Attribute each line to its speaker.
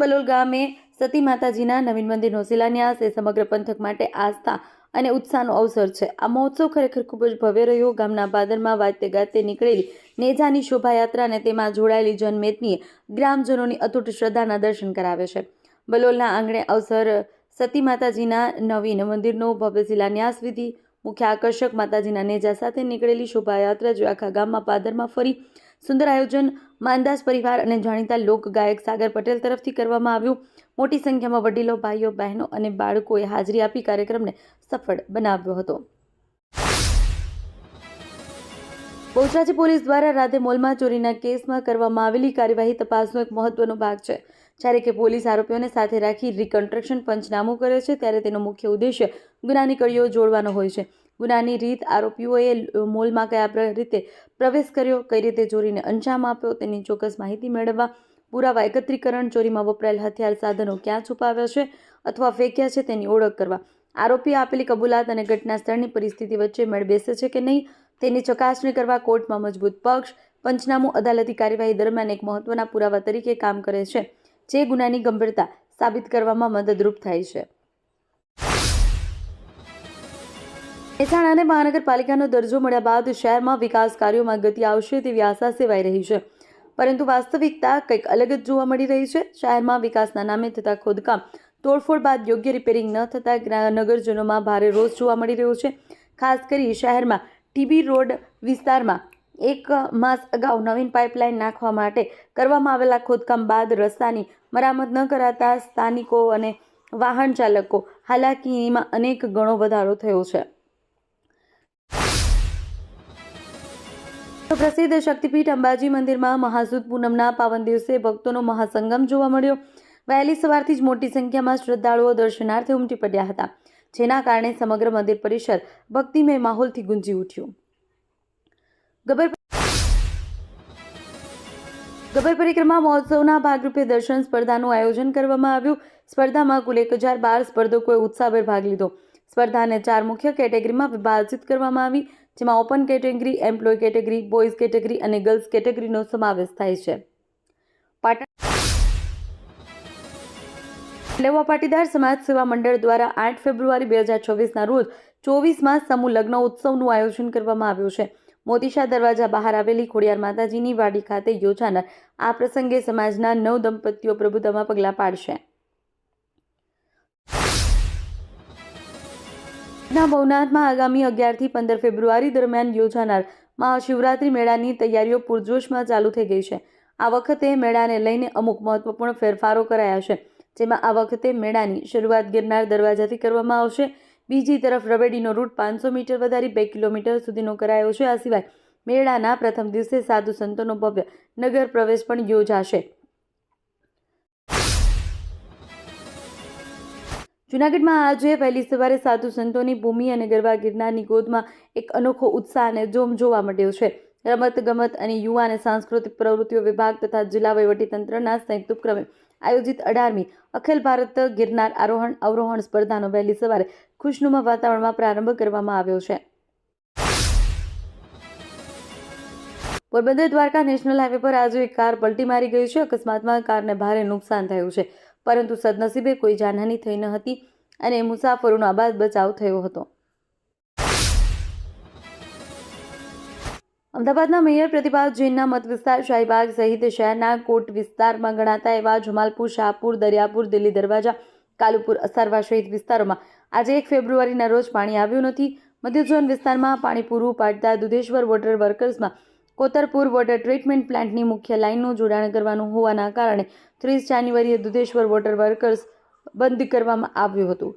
Speaker 1: બલોલ ગામે સતી માતાજીના નવીન મંદિરનો શિલાન્યાસ એ સમગ્ર પંથક માટે આસ્થા અને ઉત્સાહનો અવસર છે. આ મહોત્સવ ખરેખર ખૂબ જ ભવ્ય રહ્યો. ગામના પાદરમાં વાજતે ગાજતે નીકળેલી નેજાની શોભાયાત્રા અને તેમાં જોડાયેલી જનમેદનીએ ગ્રામજનોની અતૂટ શ્રદ્ધાના દર્શન કરાવે છે. બલોલના આંગણે અવસર સતી માતાજીના નવીન મંદિરનો ભવ્ય શિલાન્યાસ વિધિ. મુખ્ય આકર્ષક માતાજીના નેજા સાથે નીકળેલી શોભાયાત્રા જો આખા ગામમાં પાદરમાં ફરી સુંદર આયોજન માનદાસ પરિવાર અને જાણીતા લોક ગાયક સાગર પટેલ તરફથી કરવામાં આવ્યું. મોટી સંખ્યામાં વડીલો, ભાઈઓ, બહેનો અને બાળકોએ હાજરી આપી કાર્યક્રમને સફળ બનાવ્યો હતો. બહુચરાજી પોલીસ દ્વારા રાધે મોલમાં ચોરીના કેસમાં કરવામાં આવેલી કાર્યવાહી તપાસનો એક મહત્વનો ભાગ છે. જ્યારે કે પોલીસ આરોપીઓને સાથે રાખી રિકન્સ્ટ્રક્શન પંચનામું કરે છે, ત્યારે તેનો મુખ્ય ઉદ્દેશ્ય ગુનાની કડીઓ જોડવાનો હોય છે. ગુનાની રીત આરોપીઓએ મોલમાં કયા રીતે પ્રવેશ કર્યો, કઈ રીતે ચોરીને અંજામ આપ્યો, તેની ચોક્કસ માહિતી મેળવવા, પુરાવા એકત્રીકરણ, ચોરીમાં વપરાયેલ હથિયાર સાધનો ક્યાં છુપાવ્યા છે અથવા ફેંક્યા છે તેની ઓળખ કરવા. આરોપી આપેલી કબૂલાત અને ઘટના સ્થળની પરિસ્થિતિ વચ્ચે મેળ બેસે છે કે નહીં, તેની ચકાસણી કરવા કોર્ટમાં મજબૂત પક્ષ, પંચનામું અદાલતી કાર્યવાહી દરમિયાન એક મહત્વના પુરાવા તરીકે કામ કરે છે, જે ગુનાની ગંભીરતા સાબિત કરવામાં મદદરૂપ થાય છે. મહેસાણાને મહાનગરપાલિકાનો દરજ્જો મળ્યા બાદ શહેરમાં વિકાસ કાર્યોમાં ગતિ આવશે તેવી આશા સેવાઈ રહી છે. પરંતુ વાસ્તવિકતા કંઈક અલગ જ જોવા મળી રહી છે. શહેરમાં વિકાસના નામે થતા ખોદકામ, તોડફોડ બાદ યોગ્ય રિપેરિંગ ન થતાં નગરજનોમાં ભારે રોષ જોવા મળી રહ્યો છે. ખાસ કરી શહેરમાં ટીબી રોડ વિસ્તારમાં એક માસ અગાઉ નવીન પાઇપલાઇન નાખવા માટે કરવામાં આવેલા ખોદકામ બાદ રસ્તાની મરામત ન કરાતા સ્થાનિકો અને વાહન ચાલકો હાલાકીમાં અનેક ગણો વધારો થયો છે. પ્રસિદ્ધ શક્તિપીઠ અંબાજી મંદિરમાં મહાસુદ પૂનમના પાવન દિવસે ભક્તોનો મહાસંગમ જોવા મળ્યો. વહેલી સવારથી જ મોટી સંખ્યામાં શ્રદ્ધાળુઓ દર્શનાર્થે ઉમટી પડ્યા હતા, જેના કારણે સમગ્ર મંદિર પરિસર ભક્તિમય માહોલથી ગુંજી ઉઠ્યું. ગબર ગબર પરિક્રમા મહોત્સવના ભાગરૂપે દર્શન સ્પર્ધાનું આયોજન કરવામાં આવ્યું. સ્પર્ધામાં કુલ એક હજાર બાર સ્પર્ધકોએ ઉત્સાહભેર ભાગ લીધો. સ્પર્ધાને ચાર મુખ્ય કેટેગરીમાં વિભાજિત કરવામાં આવી. જેમાં open category, employ category, boys category અને ગર્લ્સ કેટેગરીનો સમાવેશ થાય છે. પાટણ લેવા પાટીદાર સમાજ સેવા મંડળ દ્વારા આઠ ફેબ્રુઆરી બે હજાર ચોવીસના રોજ ચોવીસમાં સમૂહ લગ્ન ઉત્સવનું આયોજન કરવામાં આવ્યું છે. મોતીશા દરવાજા બહાર આવેલી ખોડિયાર માતાજીની વાડી ખાતે યોજાનાર આ પ્રસંગે સમાજના નવ દંપતીઓ પ્રભુતામાં પગલાં પાડશે. ના ભવનાથમાં આગામી અગિયારથી પંદર ફેબ્રુઆરી દરમિયાન યોજાનાર મહાશિવરાત્રિ મેળાની તૈયારીઓ પૂરજોશમાં ચાલુ થઈ ગઈ છે. આ વખતે મેળાને લઈને અમુક મહત્વપૂર્ણ ફેરફારો કરાયા છે, જેમાં આ વખતે મેળાની શરૂઆત ગિરનાર દરવાજાથી કરવામાં આવશે. બીજી તરફ રવેડીનો રૂટ પાંચસો મીટર વધારી બે કિલોમીટર સુધીનો કરાયો છે. આ સિવાય મેળાના પ્રથમ દિવસે સાધુ સંતોનો ભવ્ય નગર પ્રવેશ પણ યોજાશે. જૂનાગઢમાં આજે વહેલી સવારે સાધુ સંતોની ભૂમિ અને ગરબા ગિરનારની ગોદમાં એક અનોખો ઉત્સાહ અને જોમ જોવા મળ્યો છે. રમત ગમત અને યુવા અને સાંસ્કૃતિક પ્રવૃત્તિઓ વિભાગ તથા જિલ્લા વહીવટીતંત્રના સંયુક્ત ઉપક્રમે આયોજિત અઢારમી અખિલ ભારત ગિરનાર આરોહણ અવરોહણ સ્પર્ધાનો વહેલી સવારે ખુશનુમા વાતાવરણમાં પ્રારંભ કરવામાં આવ્યો છે. પોરબંદર દ્વારકા નેશનલ હાઈવે પર આજે એક કાર પલટી મારી ગઈ છે. અકસ્માતમાં કારને ભારે નુકસાન થયું છે. પરંતુ સદનસીબે કોઈ જાનહાની થઈ ન હતી અને મુસાફરોનો આબાદ બચાવ થયો હતો. અમદાવાદના મેયર પ્રતિભા જૈનના મત વિસ્તાર શાહીબાગ સહિત શહેરના કોટ વિસ્તારમાં ગણાતા એવા જમાલપુર, શાહપુર, દરિયાપુર, દિલ્હી દરવાજા, કાલુપુર, અસારવા સહિત વિસ્તારોમાં આજે એક ફેબ્રુઆરીના રોજ પાણી આવ્યું નથી. મધ્ય ઝોન વિસ્તારમાં પાણી પૂરું પાડતા દુધેશ્વર વોટર વર્કર્સમાં કોતરપુર વોટર ટ્રીટમેન્ટ પ્લાન્ટની મુખ્ય લાઇનનું જોડાણ કરવાનું હોવાના કારણે ત્રીસ જાન્યુઆરીએ દુધેશ્વર વોટર વર્કર્સ બંધ કરવામાં આવ્યું હતું.